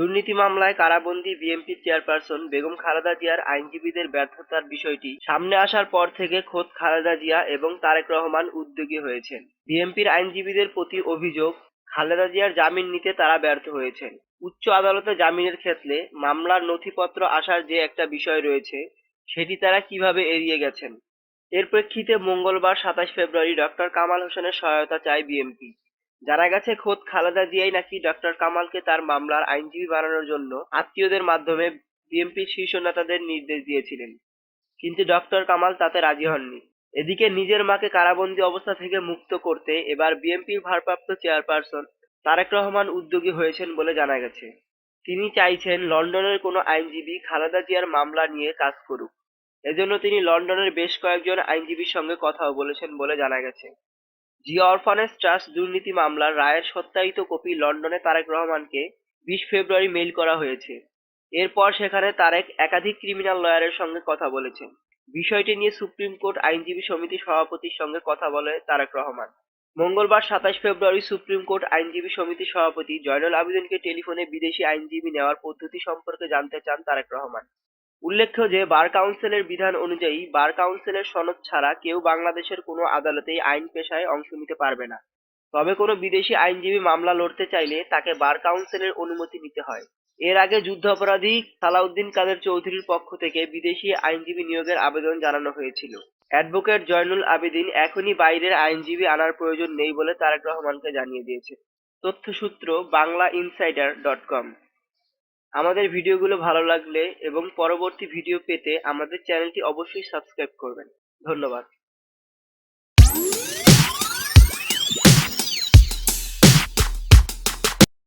দুর্নীতি মামলায় কারাবন্দী বিএনপি চেয়ারপারসন বেগম খালেদা জিয়ার আইনজীবীদের ব্যর্থতার বিষয়টি সামনে আসার পর থেকে খোদ খালেদা জিয়া এবং তারেক রহমান উদ্যোগী হয়েছেন। বিএনপির আইনজীবীদের প্রতি অভিযোগ, খালেদা জিয়ার জামিন নিতে তারা ব্যর্থ হয়েছেন। উচ্চ আদালতে জামিনের ক্ষেত্রে মামলার নথিপত্র আসার যে একটা বিষয় রয়েছে, সেটি তারা কীভাবে এড়িয়ে গেছেন? এর প্রেক্ষিতে মঙ্গলবার সাতাশ ফেব্রুয়ারি ডক্টর কামাল হোসেনের সহায়তা চায় বিএনপি। জানা গেছে খোদ খালেদা জিয়াই নাকি ডক্টর কামালকে তার মামলার আইনজীবী বানানোর জন্য আত্মীয়দের মাধ্যমে বিএনপির শীর্ষ নেতাদের নির্দেশ দিয়েছিলেন। কিন্তু ডক্টর কামাল তাতে রাজি হননি। এদিকে নিজের মাকে কারাবন্দী অবস্থা থেকে মুক্ত করতে এবার বিএনপির ভারপ্রাপ্ত চেয়ারপারসন তারেক রহমান উদ্যোগী হয়েছেন বলে জানা গেছে। তিনি চাইছেন লন্ডনের কোনো আইনজীবী খালেদা জিয়ার মামলা নিয়ে কাজ করুক। এজন্য তিনি লন্ডনের বেশ কয়েকজন আইনজীবীর সঙ্গে কথাও বলেছেন বলে জানা গেছে। জিয়া অরফানেজ ট্রাস্ট দুর্নীতি মামলার রায়ের সত্যায়িত কপি লন্ডনে তারেক রহমানকে বিশ ফেব্রুয়ারি মেইল করা হয়েছে। এরপর সেখানে তারেক একাধিক ক্রিমিনাল লয়ারের সঙ্গে কথা বলেছেন। বিষয়টি নিয়ে সুপ্রিম কোর্ট আইনজীবী সমিতি সভাপতির সঙ্গে কথা বলে তারেক রহমান। মঙ্গলবার সাতাশ ফেব্রুয়ারি সুপ্রিম কোর্ট আইনজীবী সমিতির সভাপতি জয়নুল আবেদিনকে টেলিফোনে বিদেশি আইনজীবী নেওয়ার পদ্ধতি সম্পর্কে জানতে চান তারেক রহমান। উল্লেখ্য যে, বার কাউন্সিলের বিধান অনুযায়ী বার কাউন্সিলের সনদ ছাড়া কেউ বাংলাদেশের কোনো আদালতেই আইন পেশায় অংশ নিতে পারবে না। তবে কোনো বিদেশি আইনজীবী মামলা লড়তে চাইলে তাকে বার কাউন্সিলের অনুমতি নিতে হয়। এর আগে যুদ্ধাপরাধী সালাউদ্দিন কাদের চৌধুরীর পক্ষ থেকে বিদেশি আইনজীবী নিয়োগের আবেদন জানানো হয়েছিল। অ্যাডভোকেট জয়নুল আবেদিন এখনই বাইরের আইনজীবী আনার প্রয়োজন নেই বলে তারেক রহমানকে জানিয়ে দিয়েছে। তথ্যসূত্র বাংলা ইনসাইডার ডট কম। আমাদের ভিডিওগুলো ভালো লাগলে এবং পরবর্তী ভিডিও পেতে আমাদের চ্যানেলটি অবশ্যই সাবস্ক্রাইব করবেন। ধন্যবাদ।